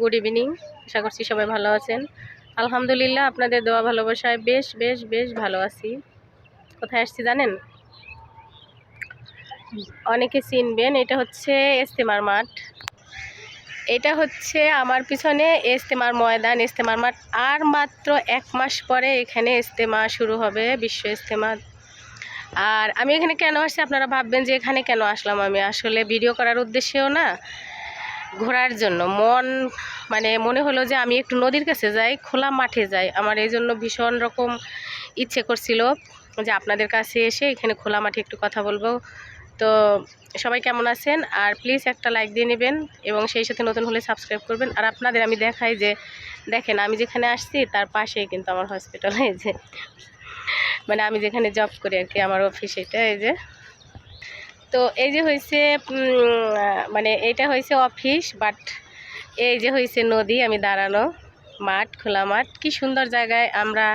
Good evening আশা করছি সবাই ভালো আছেন। আলহামদুলিল্লাহ, আপনাদের দোয়া ভালোবাসায় বেশ বেশ বেশ ভালো আছি। কোথায় আসছি জানেন? অনেকে চিনবেন, এটা হচ্ছে ইস্তেমার মাঠ। এটা হচ্ছে আমার পিছনে ইস্তেমার ময়দান, ইস্তেমার মাঠ। আর মাত্র এক মাস পরে এখানে ইস্তেমা শুরু হবে, বিশ্ব ইস্তেমা। আর আমি এখানে কেন আসছি, আপনারা ভাববেন যে এখানে কেন আসলাম আমি? আসলে ভিডিও করার উদ্দেশ্যেও না। ঘোরার জন্য। মন মানে মনে হলো যে আমি একটু নদীর কাছে যাই, খোলা মাঠে যাই। আমার এই জন্য ভীষণ রকম ইচ্ছে করছিল যে আপনাদের কাছে এসে এখানে খোলা মাঠে একটু কথা বলব। তো সবাই কেমন আছেন? আর প্লিজ একটা লাইক দিয়ে নেবেন এবং সেই সাথে নতুন হলে সাবস্ক্রাইব করবেন। আর আপনাদের আমি দেখাই যে, দেখেন আমি যেখানে আসছি, তার পাশেই কিন্তু আমার হসপিটাল এই যে। মানে আমি যেখানে জব করি আর কি, আমার অফিস এটা এই যে। তো এই যে হয়েছে মানে এটা হয়েছে অফিস বাট এই যে হয়েছে নদী, আমি দাঁড়ানো মাঠ, খোলা মাঠ। কি সুন্দর জায়গায় আমরা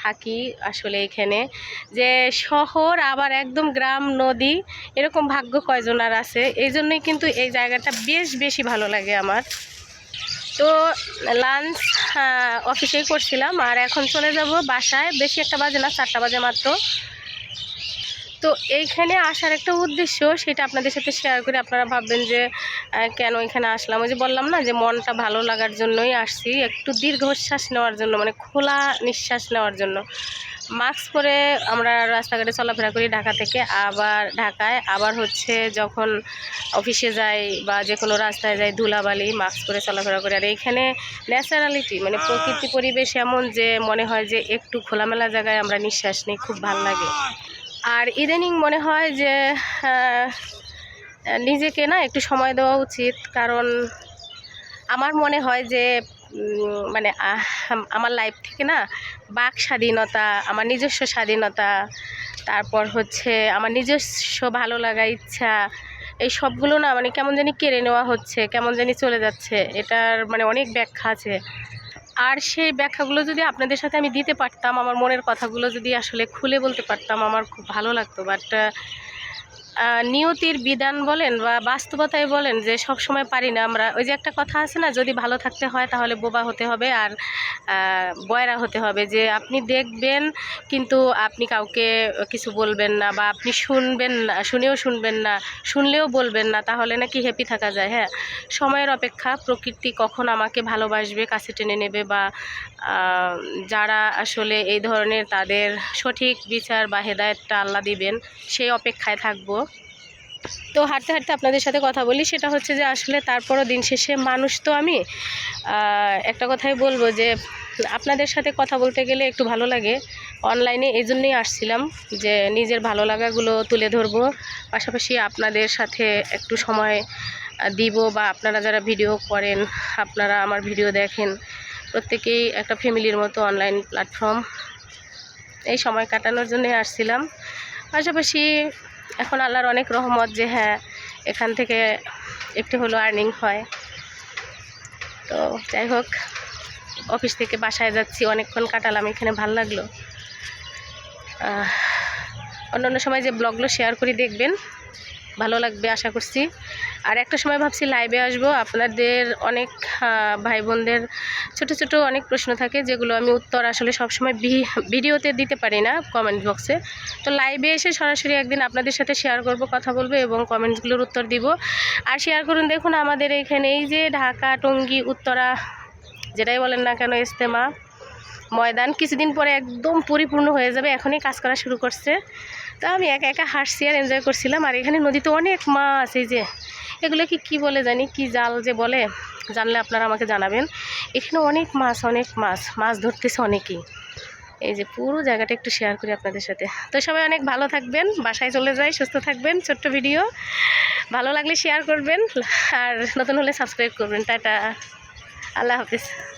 থাকি আসলে এখানে। যে শহর আবার একদম গ্রাম, নদী, এরকম ভাগ্য কয়জনার আছে? এই জন্যই কিন্তু এই জায়গাটা বেশ বেশি ভালো লাগে আমার। তো লাঞ্চ অফিসেই করছিলাম, আর এখন চলে যাব বাসায়। বেশি একটা বাজে না, চারটা বাজে মাত্র। তো এইখানে আসার একটা উদ্দেশ্য সেটা আপনাদের সাথে শেয়ার করে আপনারা ভাববেন যে কেন এখানে আসলাম? ওই যে বললাম না যে, মনটা ভালো লাগার জন্যই আসছি। একটু দীর্ঘশ্বাস নেওয়ার জন্য মানে খোলা নিঃশ্বাস নেওয়ার জন্য। মাস্ক পরে আমরা রাস্তাঘাটে চলাফেরা করি ঢাকা থেকে। আবার ঢাকায়, আবার হচ্ছে যখন অফিসে যাই বা যে কোনো রাস্তায় যাই ধুলাবালি, মাস্ক পরে চলাফেরা করি। আর এইখানে ন্যাচারালিটি মানে প্রকৃতি পরিবেশ এমন যে, মনে হয় যে একটু খোলামেলা জায়গায় আমরা নিঃশ্বাস নিই, খুব ভালো লাগে। আর ইদানিং মনে হয় যে নিজেকে না একটু সময় দেওয়া উচিত। কারণ আমার মনে হয় যে মানে আমার লাইফ থেকে না বাক স্বাধীনতা, আমার নিজস্ব স্বাধীনতা, তারপর হচ্ছে আমার নিজস্ব ভালো লাগা ইচ্ছা, এই সবগুলো না মানে কেমন জানি কেড়ে নেওয়া হচ্ছে, কেমন জানি চলে যাচ্ছে। এটার মানে অনেক ব্যাখ্যা আছে। আর সেই ব্যাখ্যাগুলো যদি আপনাদের সাথে আমি দিতে পারতাম, আমার মনের কথাগুলো যদি আসলে খুলে বলতে পারতাম, আমার খুব ভালো লাগতো। বাট নিয়তির বিধান বলেন বা বাস্তবতায় বলেন যে সব সময় পারি না আমরা। ওই যে একটা কথা আছে না, যদি ভালো থাকতে হয় তাহলে বোবা হতে হবে আর বয়রা হতে হবে। যে আপনি দেখবেন কিন্তু আপনি কাউকে কিছু বলবেন না বা আপনি শুনবেন না, শুনেও শুনবেন না, শুনলেও বলবেন না, তাহলে নাকি হ্যাপি থাকা যায় হ্যাঁ? সময়ের অপেক্ষা, প্রকৃতি কখন আমাকে ভালোবাসবে, কাছে টেনে নেবে বা যারা আসলে এই ধরনের তাদের সঠিক বিচার বা হেদায়তটা আল্লাহ দিবেন, সেই অপেক্ষায় থাকব। তো হাঁটতে হাঁটতে আপনাদের সাথে কথা বলি, সেটা হচ্ছে যে আসলে তারপরও দিন শেষে মানুষ তো আমি একটা কথাই বলব যে আপনাদের সাথে কথা বলতে গেলে একটু ভালো লাগে। অনলাইনে এই জন্যই আসছিলাম যে নিজের ভালো লাগাগুলো তুলে ধরবো, পাশাপাশি আপনাদের সাথে একটু সময় দিব বা আপনারা যারা ভিডিও করেন, আপনারা আমার ভিডিও দেখেন প্রত্যেকেই একটা ফ্যামিলির মতো অনলাইন প্ল্যাটফর্ম এই সময় কাটানোর জন্যই আসছিলাম। পাশাপাশি এখন আল্লাহর অনেক রহমত যে হ্যাঁ এখান থেকে একটু হলো আর্নিং হয়। তো যাই হোক অফিস থেকে বাসায় যাচ্ছি, অনেকক্ষণ কাটালাম, এখানে ভালো লাগল। অন্যান্য সময় যে ব্লগগুলো শেয়ার করি দেখবেন, ভালো লাগবে আশা করছি। আর একটা সময় ভাবছি লাইভে আসব। আপনাদের অনেক ভাই বোনদের ছোট ছোট অনেক প্রশ্ন থাকে, যেগুলো আমি উত্তর আসলে সবসময় ভিডিওতে দিতে পারি না কমেন্ট বক্সে তো লাইভে এসে সরাসরি একদিন আপনাদের সাথে শেয়ার করব, কথা বলব এবং কমেন্টসগুলোর উত্তর দিব। আর শেয়ার করুন, দেখুন আমাদের এখানে এই যে ঢাকা, টঙ্গী, উত্তরা, যেটাই বলেন না কেন ইস্তেমা ময়দান কিছুদিন পরে একদম পরিপূর্ণ হয়ে যাবে, এখনই কাজ করা শুরু করছে। তো আমি একা একা হাসছি আর এনজয় করছিলাম। আর এখানে নদীতে অনেক মাছ, এই যে এগুলো কি কি বলে জানি? কি জাল যে বলে? জানলে আপনারা আমাকে জানাবেন। এখানে অনেক মাছ অনেক মাছ মাছ ধরতেছে অনেকেই। এই যে পুরো জায়গাটা একটু শেয়ার করি আপনাদের সাথে। তো সবাই অনেক ভালো থাকবেন, বাসায় চলে যাই, সুস্থ থাকবেন, ছোট্ট ভিডিও ভালো লাগলে শেয়ার করবেন, আর নতুন হলে সাবস্ক্রাইব করবেন। টাটা। আল্লাহ হাফিজ।